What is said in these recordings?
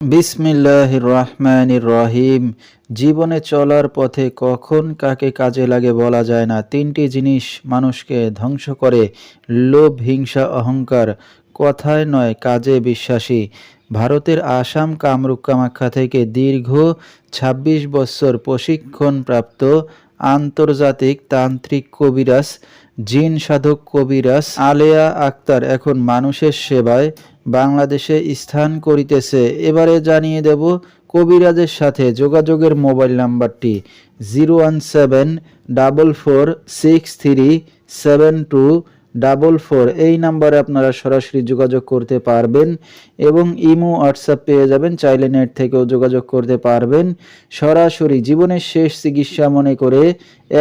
বিসমিল্লাহ রহমানির রহিম। জীবনে চলার পথে কখন কাকে কাজে লাগে বলা যায় না। তিনটি জিনিস মানুষকে ধ্বংস করে। লোভ, হিংসা, অহংকার কথায় নয়, কাজে বিশ্বাসী। ভারতের আসাম কামরূপ কামাখ্যা থেকে দীর্ঘ ২৬ বছর প্রশিক্ষণপ্রাপ্ত আন্তর্জাতিক তান্ত্রিক কবিরাজ, জিন সাধক কবিরাজ আলেয়া আক্তার এখন মানুষের সেবায় বাংলাদেশে স্থান করিতেছে। এবারে জানিয়ে দেব কবিরাজের সাথে যোগাযোগের মোবাইল নাম্বারটি zero one seven double four six three seven two double four, এই নাম্বারে আপনারা সরাসরি যোগাযোগ করতে পারবেন এবং ইমো, হোয়াটসঅ্যাপ পেয়ে যাবেন, চাইলে নেট থেকেও যোগাযোগ করতে পারবেন। সরাসরি জীবনের শেষ চিকিৎসা মনে করে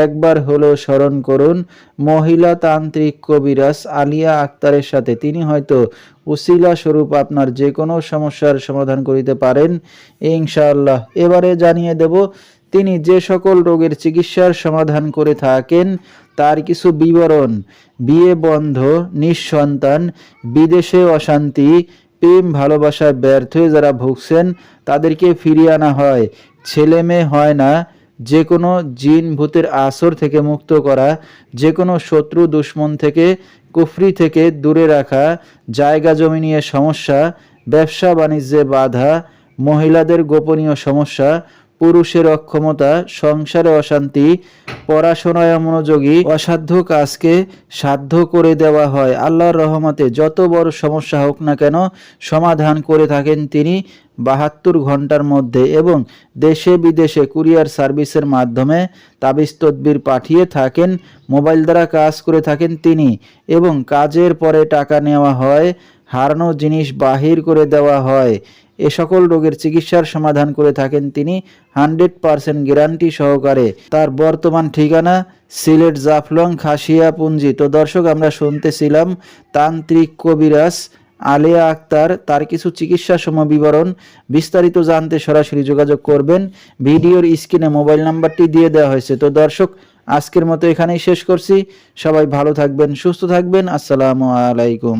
একবার হলেও স্মরণ করুন, মহিলা তান্ত্রিক কবিরাজ আলিয়া আক্তারের সাথে। তিনি হয়তো উসিলা স্বরূপ আপনার যে কোনো সমস্যার সমাধান করিতে পারেন, ইনশাআল্লাহ। এবারে জানিয়ে দেব, তিনি যে সকল রোগের চিকিৎসার সমাধান করে থাকেন তার কিছু বিবরণ। বিয়ে বন্ধ, নিঃসন্তান, বিদেশে অশান্তি, প্রেম ভালোবাসায় ব্যর্থ হয়ে যারা ভুগছেন, তাদেরকে ফিরিয়ে আনা হয়। ছেলে মেয়ে হয় না যে কোনো জিন ভূতের আসর থেকে মুক্ত করা যে কোনো শত্রু দুশ্মন থেকে, কুফরি থেকে দূরে রাখা, জায়গা জমি নিয়ে সমস্যা, ব্যবসা বাণিজ্যে বাধা, মহিলাদের গোপনীয় সমস্যা পুরুষের অক্ষমতা, সংসারে অশান্তি, পড়াশোনায় মনোযোগী, অসাধ্য কাজকে সাধ্য করে দেওয়া হয়। আল্লাহর রহমতে যত বড় সমস্যা হোক না কেন সমাধান করে থাকেন তিনি বাহাত্তর ঘণ্টার মধ্যে এবং দেশে বিদেশে কুরিয়ার সার্ভিসের মাধ্যমে তাবিজ তদবির পাঠিয়ে থাকেন, মোবাইল দ্বারা কাজ করে থাকেন তিনি এবং কাজের পরে টাকা নেওয়া হয়। হারানো জিনিস বাহির করে দেওয়া হয়। এ সকল রোগের চিকিৎসার সমাধান করে থাকেন তিনি হান্ড্রেড পারসেন্ট গ্যারান্টি সহকারে। তার বর্তমান ঠিকানা সিলেট জাফলং খাসিয়া পুঞ্জি তো দর্শক, আমরা শুনতেছিলাম তান্ত্রিক কবিরাজ আলিয়া আক্তার তার কিছু চিকিৎসা সম বিবরণ বিস্তারিত জানতে সরাসরি যোগাযোগ করবেন। ভিডিওর স্ক্রিনে মোবাইল নাম্বারটি দিয়ে দেওয়া হয়েছে। তো দর্শক, আজকের মতো এখানেই শেষ করছি। সবাই ভালো থাকবেন, সুস্থ থাকবেন। আসসালামু আলাইকুম।